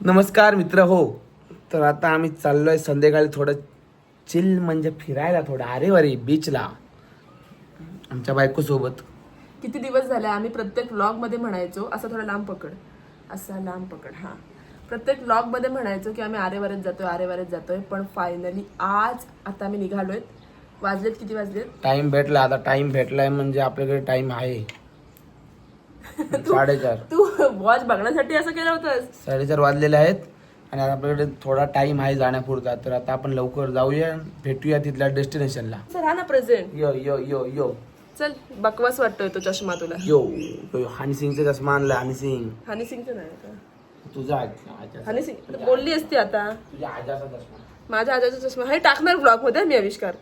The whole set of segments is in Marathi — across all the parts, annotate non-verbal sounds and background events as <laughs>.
नमस्कार मित्र हो. तर आता आम्ही चाललोय संध्याकाळी थोडं चिल म्हणजे फिरायला थोडं अरे वरे बीचला आमच्या बायको सोबत किती दिवस झाले आम्ही प्रत्येक व्लॉगमध्ये म्हणायचो असा थोडा लांब पकड. असा लांब पकड हा. प्रत्येक व्लॉगमध्ये म्हणायचो की आम्ही आरेवारेत जातोय आरेवारेत जातोय पण फायनली आज आता आम्ही निघालोय. वाजलेत किती वाजलेत? टाइम भेटला आता टाइम भेटलाय म्हणजे आपल्याकडे टाइम आहे. <laughs> साडेचार. तू वॉच बघण्यासाठी असं केलं होतंस? साडेचार वाजलेले आहेत आणि आता आपल्याकडे थोडा टाइम आहे जाण्यापुरता. तर आता आपण लवकर जाऊया भेटूया तिथल्या डेस्टिनेशनला सर हा ना प्रेझेंट यो यो यो यो. चल बकवास वाटतोय तो चष्मा तुला. यो यो हनी सिंगचा चष्मा आणला हनी सिंग. हनी सिंगचं नाही? तुझा आजा- हनी सिंग बोलली असती आता. तुझ्या आजाचा चष्मा. माझ्या आजाचा चष्मा. हे टाकणार ब्लॉगमध्ये मी आविष्कार.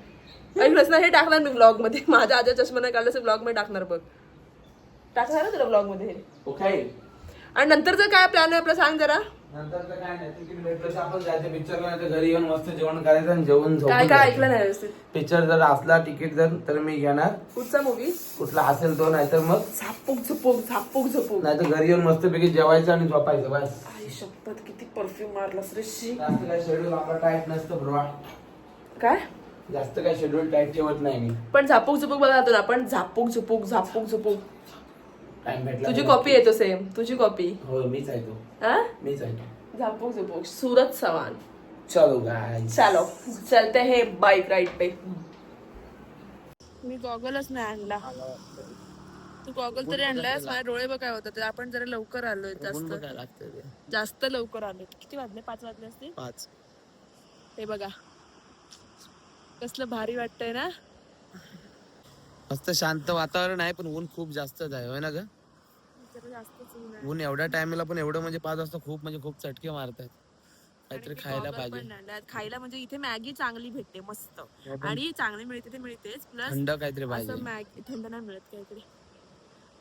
ऐकलंस ना हे टाकणार मी ब्लॉगमध्ये. <laughs> माझ्या आजा चष्मा नाही काढलं ब्लॉगमध्ये टाकणार बघ. टाकणार ना तुला ब्लॉगमध्ये हे ओके. आणि नंतरचं काय प्लॅन आहे? आपला सांग जरा. नंतर तर काय नाही तिकीट भेटलं की आपण जायचं पिक्चरला नाही तर घरी येऊन मस्त जेवण करायचं आणि जेवण काय काय ऐकलं नाही व्यवस्थित? पिक्चर जर असला तिकीट जर तर मी घेणार. कुठचा मूवी कुठला असेल तो नाहीतर मग झापूक झुपूक झापूक झुपूक. नाहीतर घरी येऊन मस्त पैकी जेवायचं आणि झोपायचं बस. आई शपथ किती परफ्यूम मारलास रे शी जास्त काय शेड्यूल आपला टाईट नसतं ब्रो काय? जास्त काय शेड्यूल टाईट ठेवत नाही मी. पण झापूक झुपूक बघा ना आपण. झापूक झुपूक झापूक झुपूक. टाइम भेटला तुझी तर- कॉपी येतो सेम तुझी कॉपी हो मीच आहे तो. हा? मीच आहे तो. झापूक झुपूक सूरत सवान चलो गाय चलो. चलते हे बाईक राईड पे. मी गॉगलच नाही आणला. तू गॉगल तरी आणलास माझे डोळे बघ काय होतात. आपण जरा लवकर आलोय जास्त. जास्त लवकर आलोय. किती वाजले? पाच वाजले असतील? पाच. हे बघा. कसलं भारी वाटतंय ना? मस्त शांत वातावरण आहे पण ऊन खूप जास्तच आहे. होय ना ग? जरा जास्तच ऊन आहे. ऊन एवढ्या टायमाला पण एवढं म्हणजे पाच वाजता खूप म्हणजे खूप चटके मारतात काहीतरी आणि खायला पाहिजे. पण. खायला म्हणजे इथे मॅगी चांगली भेटते मस्त. आणि चांगली मिळते ते मिळतेच प्लस थंड काहीतरी पाहिजे. मॅगी थंड नाही मिळत काहीतरी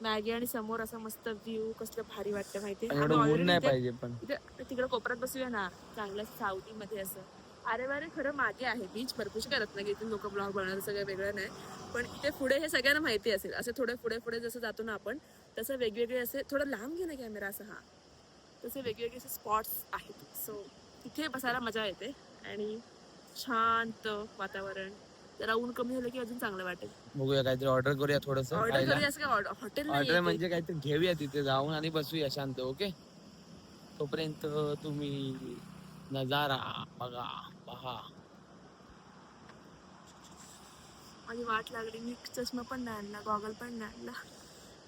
मॅगी आणि समोर असं मस्त व्ह्यू कसलं भारी वाटतं माहिती पण एवढं ऊन नाही पाहिजे पण. तिकडे कोपऱ्यात बसूया ना चांगलं सावली मध्ये असं. अरे वारे खरं मागे आहे बीच भरपूर काय रत्नागिरीतून लोक ब्लॉग बनवणार सगळं वेगळं नाही. पण इथे पुढे हे सगळ्यांना माहिती असेल असे थोडे पुढे पुढे जसं जातो ना आपण तसं वेगवेगळे असे थोडं लांब घे ना कॅमेरा असं हा. तसे वेगवेगळे असे स्पॉट्स आहेत. सो इथे बसायला मजा येते आणि शांत वातावरण. जरा ऊन कमी झालं की अजून चांगलं वाटेल. बघूया काहीतरी ऑर्डर करूया थोडस. ऑर्डर करूया असं काय हॉटेल ऑर्डर म्हणजे काहीतरी घेऊया तिथे जाऊन आणि बसूया शांत ओके तोपर्यंत तुम्ही नजारा बघा पहा. माझी वाट लागली. मी चष्मा पण नाही आणला गॉगल पण नाही आणला.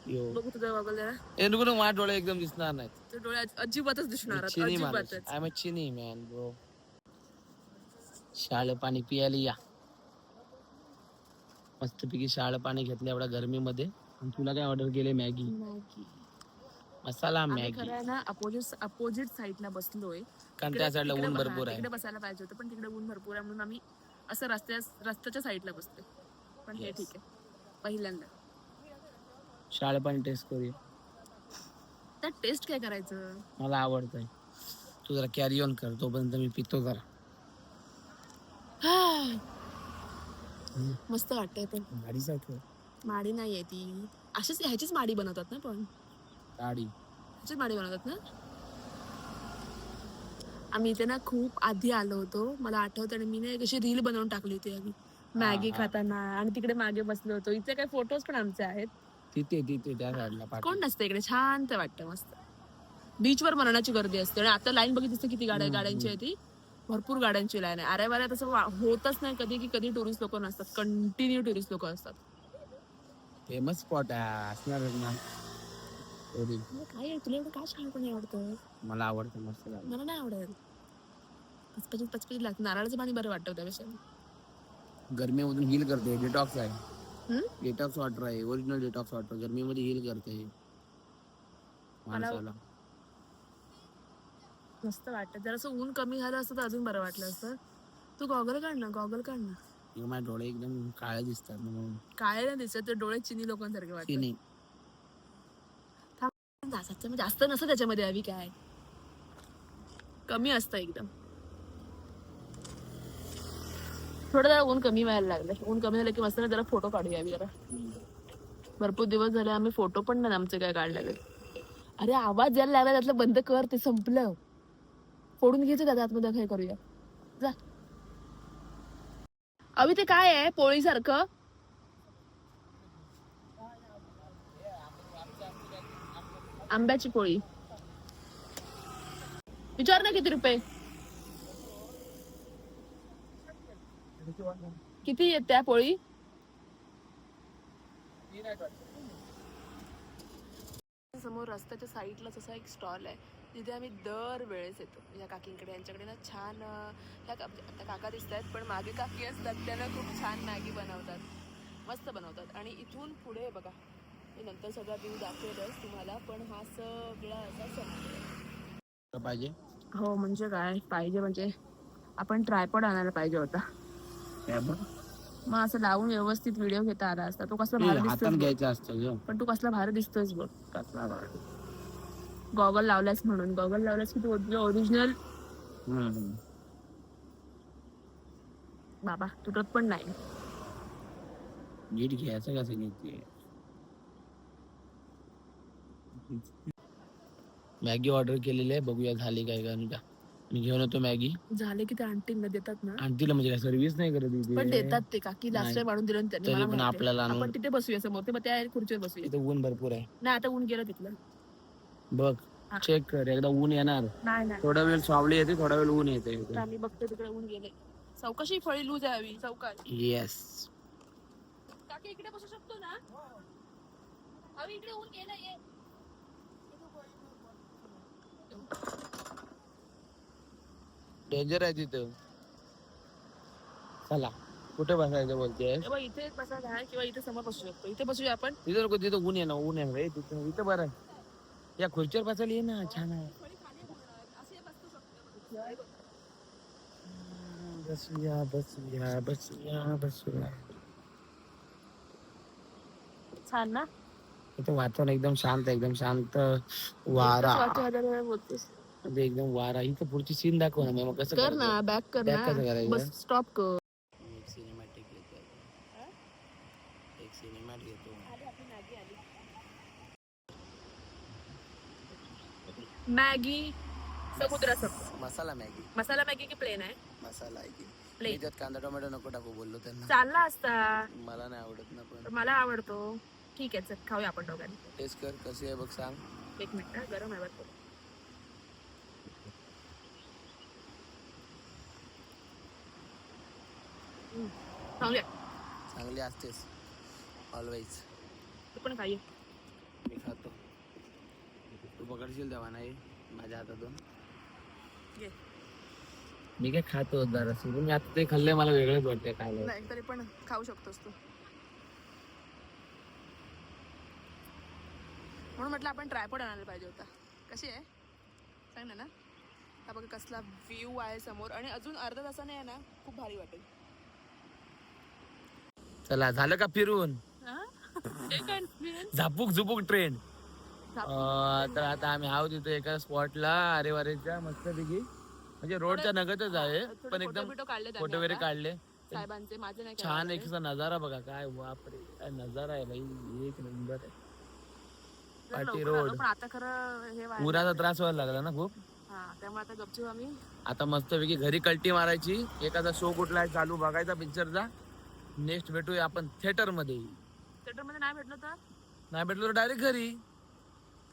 बघू तुझा गॉगल जरा. ए नको माझे डोळे एकदम दिसणार नाहीत. ते डोळे अज- अजिबातच दिसणार आहेत, चिनी माणूस. अजिबातच. आय एम चिनी मॅन ब्रो शाळे पाणी पियाला या. मस्तपैकी शाळे पाणी घेतलं एवढ्या गरमीमध्ये. आणि तुला काय ऑर्डर केले मॅगी? मॅगी. मसाला आम्ही मॅगी. खरं आहे ना अपोजिट अपोजिट साईडला बसलोय. कारण त्या साईडला ऊन भरपूर आहे. तिकडे बसायला पाहिजे होतं पण तिकडे ऊन भरपूर आहे म्हणून आम्ही असं रस्त्या रस्त्याच्या साईडला बसतोय. पण हे Yes. ठीक आहे पहिल्यांदा. शाळे पाणी टेस्ट करूया. त्यात टेस्ट काय करायचं? मला आवडतंय. तू जरा कॅरी ऑन कर तोपर्यंत मी पितो जरा. मस्त वाटतंय पण. गाडीसारखं माडी नाहीये ती. अशीच ह्याचीच माडी बनवतात ना पण. गाडी ह्याचीच माडी बनवतात ना? आम्ही इथे ना खूप आधी आलो होतो. मला आठवतं आणि मी ना एक अशी रील बनवून टाकली होती आम्ही मॅगी खाताना आणि तिकडे मागे बसलो होतो. इथे काही फोटोज पण आमचे आहेत. तिथे तिथे त्या साईडला पाठी कोण नसतं इकडे? शांत वाटतं मस्त. बीचवर मरणाची गर्दी असते. आणि आता लाईन बघितली किती गाड्या गाड्यांची आहे ती. भरपूर गाड्यांची लाईन आहे. अरे बऱ्या तसं वा- होतच नाही कधी की कधी टुरिस्ट लोक नसतात. कंटिन्यू टुरिस्ट लोक असतात. फेमस स्पॉट आहे. असणारच ना. काय तुला एवढं काय छान पण आवडतं? मला आवडतं मस्त. मला नाही आवडत. पचपचीत पचपचीत लागतं नारळाचं पाणी बरं वाटतं त्यापेक्षा गरमीमधून हील करते. डिटॉक्स आहे? डिटॉक्स वॉटर आहे ओरिजिनल डिटॉक्स वॉटर गरमीमध्ये हील करते मला- माणसाला. मस्त वाटतं. जर असं ऊन कमी झालं असतं तर अजून बरं वाटलं असतं. तू गॉगल काढ ना गॉगल काढ ना. हे माझे डोळे एकदम काळे दिसतात म्हणून. काय नाही दिसत ते डोळे चिनी लोकांसारखे वाटतात. चिनी. जास्त जास्त नसतं त्याच्यामध्ये हवी काय. कमी असतं एकदम. थोडं जरा ऊन कमी व्हायला लागलं ऊन कमी झालं की मस्त ना जरा फोटो काढूया आम्ही जरा. भरपूर दिवस झाले आम्ही फोटो पण नाही आमचे काय काढलेले अरे आवाज यायला लागला त्यातलं बंद कर ते संपलं. फोडून घ्यायचं त्याचा आतमध्ये काय करूया. जा. अभि ते काय आहे? पोळीसारखं? आंब्याची पोळी. विचार ना किती रुपये. किती येत त्या पोळी? समोर रस्त्याच्या साईडलाच असा एक स्टॉल आहे. तिथे आम्ही दर वेळेस येतो. या काकींकडे यांच्याकडे ना छान ह्या का आता काका दिसत आहेत पण मागे काकी असतात. त्यांना खूप छान मॅगी बनवतात. मस्त बनवतात. आणि इथून पुढे बघा. मी नंतर सगळा व्ह्यू दाखवेलच तुम्हाला पण हा सगळा असा पाहिजे. हो म्हणजे काय? पाहिजे म्हणजे आपण ट्रायपॉड आणायला पाहिजे होता. मग असं लावून व्यवस्थित व्हिडिओ घेता आला असता. तो कसला भारी दिसतोय ग. पण तू कसला भारी दिसतोयस बघ. गॉगल लावलास म्हणून. गॉगल लावलास की तू ओरिजिनल. बाबा तुटत पण नाही. नीट घ्यायचं कसं घेते मॅगी ऑर्डर केलेली आहे. बघूया झाली काय का. मी घेऊन येतो मॅगी. झाले की ते आंटींना देतात ना. आणि तिला म्हणजे काय सर्व्हिस नाही करत. पण देतात ते काकी लास्ट. टाइम वाढून दिलं त्यांनी तरी मला पण माहिती आहे. आपल्याला आणून- आपण तिथे बसूया समोर ते मग त्या खुर्चीवर बसूया. इथे ऊन भरपूर आहे. नाही आता ऊन गेलं तिथलं. बघ हा. चेक कर एकदा ऊन येणार. नाही नाही. थोडा वेळ सावली येते थोडा वेळ ऊन येते आम्ही बघतो तिकडे ऊन गेले. चौकशी फळी लूज आहे हवी चौकात. येस काकी इकडे बसू शकतो ना? हवी इकडे ऊन गेलं ये डेंजर आहे तिथं. चला कुठे बसायचं बोलते तेव्हा इथे बसायला आहे किंवा इथे समोर बसू शकतो. इथे बसूया आपण. तिथं नको तिथं ऊन आहे ना ऊन आहे रे. तिथं इथं बरं आहे. या खुर्चीवर बसायला ये ना छान आहे. बसूया बसूया बसूया बसूया. छान ना? इथं वातावरण एकदम शांत एकदम शांत वारा. वाटतं बोलतेस. म्हणजे एकदम वारा इथं पुढची सीन दाखव ना मग कसं कर? ना बॅक कर Back कसं ना करायचं? बस स्टॉप कर. एक सिनेमॅटिक घेतो एक सिनेमॅट घेतो. मॅगी समुद्र सप मसाला मॅगी. मसाला मॅगी की प्लेन आहे? मसाला आहे की. Plain. मी त्यात कांदा टोमॅटो नको टाकू बोललो त्यांना. चालला असता. मला नाही आवडत ना पण. तर मला आवडतो. ठीक आहे चल खाऊया आपण दोघांनी. टेस्ट कर कशी आहे बघ सांग. एक मिनिट हा, गरम आहे बरं चांगली. चांगली असतेच. ऑलवेज तू पण खाई. मी खातो. तू पकडशील तेव्हा नाही? माझ्या हातातून. घे. मी काय खातो जरा पण मी आता ते खाल्लंय मला वेगळंच वाटतंय खायला. नाही तरी पण खाऊ शकतोस तू. म्हणून म्हटलं आपण ट्रायपॉड आणायला पाहिजे होता. कशी आहे? सांग ना ना. हा बघा कसला व्ह्यू आहे समोर. आणि अजून अर्धा तासाने आहे ना खूप भारी वाटेल. चला झालं का फिरून. झापूक झुपूक ट्रेन. तर आता आम्ही आहोत तिथे एका स्पॉटला अरे वारेच्या मस्तपैकी म्हणजे रोडच्या नगतच आहे पण एकदम फोटो वगैरे. काढले साहेबांचे माझे नाही छान. एक नजारा बघा काय बापरे काय नजारा आहे भाई एक नंबर आहे पाटी रोड. आता खरं लागलंय. त्रास व्हायला लागला ना खूप त्यामुळे आता गपचूप आम्ही आता मस्तपैकी घरी कल्टी मारायची एखादा शो कुठला आहे चालू बघायचा पिक्चरचा नेक्स्ट भेटूया आपण थिएटरमध्ये थिएटरमध्ये नाही भेटलं तर? नाही भेटलो तर डायरेक्ट घरी.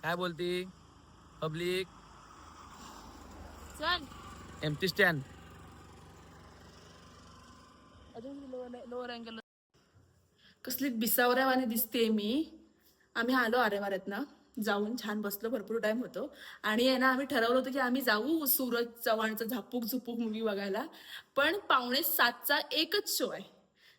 काय बोलती? पब्लिक चल. एमटी स्टँड अजून लोअर अँगल कसली बिसावऱ्यावाने दिसते मी. आम्ही आलो आरेवाऱ्यात ना. जाऊन छान बसलो भरपूर टाइम होतो. आणि आहे ना आम्ही ठरवलं होतं की आम्ही जाऊ सूरज चव्हाणचा झापूक झुपूक मूवी बघायला. पण पावणे सातचा एकच शो आहे.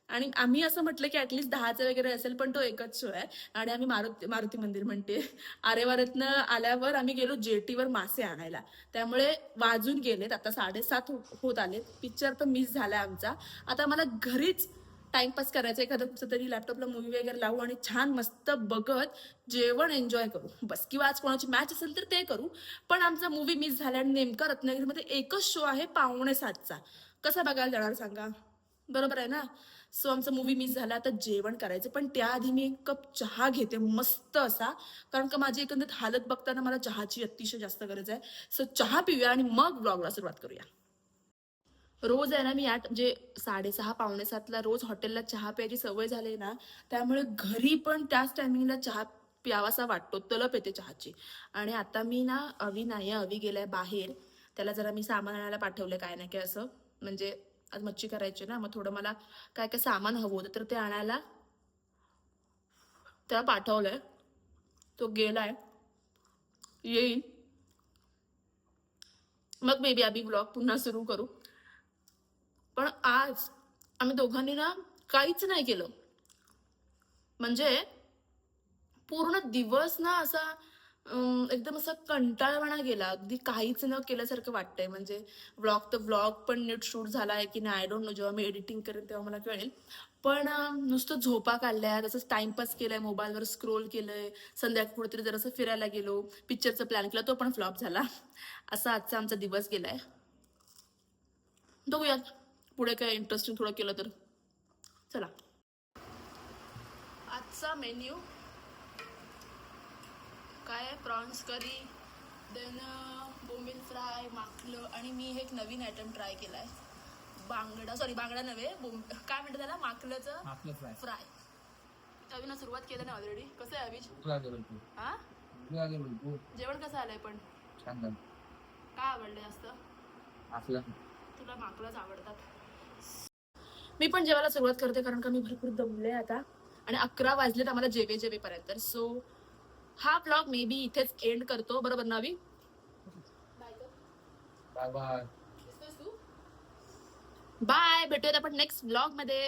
आणि आम्ही असं म्हटलं की ऍटलीस्ट दहाचा वगैरे असेल पण तो एकच शो आहे. आणि आम्ही मारुती मारुती मंदिर म्हणते. आरेवाऱ्यातनं आल्यावर आम्ही गेलो जेटीवर मासे आणायला. त्यामुळे वाजून गेलेत आता साडेसात हो-, होत आलेत. पिक्चर तर मिस झाला आमचा. आता मला घरीच टाइमपास करायचा एखादं कुठचं तरी लॅपटॉपला मूवी वगैरे लावू आणि छान मस्त बघत जेवण एन्जॉय करू. बस. किंवा आज कोणाची मॅच असेल तर ते करू. पण आमचा मूवी मिस झाला आणि नेमका रत्नागिरीमध्ये एकच शो आहे पावणे सातचा कसा बघायला जाणार सांगा? बरोबर आहे ना? सो आमचा मूवी मिस झाला. आता जेवण करायचं. पण त्याआधी मी एक कप चहा घेते. मस्त असा. कारण का माझी एकंदरीत हालत बघताना मला चहाची अतिशय जास्त गरज आहे. सो चहा पिऊया आणि मग ब्लॉगला सुरुवात करूया. रोज आहे ना मी आठ म्हणजे साडेसहा पावणे सातला रोज हॉटेलला चहा प्यायची सवय झाली ना त्यामुळे घरी पण त्याच टायमिंगला चहा प्यावासा वाटतो. तलप येते चहाची. आणि आता मी ना अवी नाही अवी गेलाय बाहेर. त्याला जरा मी सामान आणायला पाठवलं काय नाही काय असं. म्हणजे आज मच्छी करायची ना मग थोडं मला काय काय सामान हवं होतं तर ते आणायला त्याला पाठवलंय. तो गेलाय. येईल मग मे बी आम्ही ब्लॉग पुन्हा सुरू करू. पण आज आम्ही दोघांनी ना काहीच नाही केलं. म्हणजे पूर्ण दिवस ना असा एकदम असा कंटाळवाणा गेला. अगदी काहीच न केल्यासारखं वाटतंय. म्हणजे व्लॉग तर व्लॉग पण नीट शूट झाला आहे की नाही आय डोंट नो जेव्हा मी एडिटिंग करेन तेव्हा मला कळेल. पण नुसतं झोपा काढल्या तसंच टाइमपास केलाय मोबाईलवर स्क्रोल केलंय. संध्याकाळ कुठेतरी जरासं फिरायला गेलो पिक्चरचा प्लॅन केला तो पण फ्लॉप झाला. असा आजचा आमचा दिवस गेलाय. बघूयात पुढे काय इंटरेस्टिंग थोडं केलं तर. चला. आजचा मेन्यू काय प्रॉन्स करी देन बोंबील फ्राय माकलं आणि मी हे एक नवीन आयटम ट्राय केला आहे बांगडा सॉरी बांगडा नव्हे बोंब काय म्हणतात त्याला? माकलंचं फ्राय. अविना सुरुवात केलं ना ऑलरेडी कसं आहे अविज? हा? जेवण कसं आलंय पण? काय आवडलं जास्त? तुला माकलंच आवडतात. मी पण जेवायला सुरुवात करते कारण का मी भरपूर दमले आता. आणि अकरा वाजलेत आम्हाला जेवे जेवेपर्यंत सो हा ब्लॉग मे बी इथेच एंड करतो. बरोबर नावी? Bye bye. बाय. भेटूयात आपण नेक्स्ट ब्लॉगमध्ये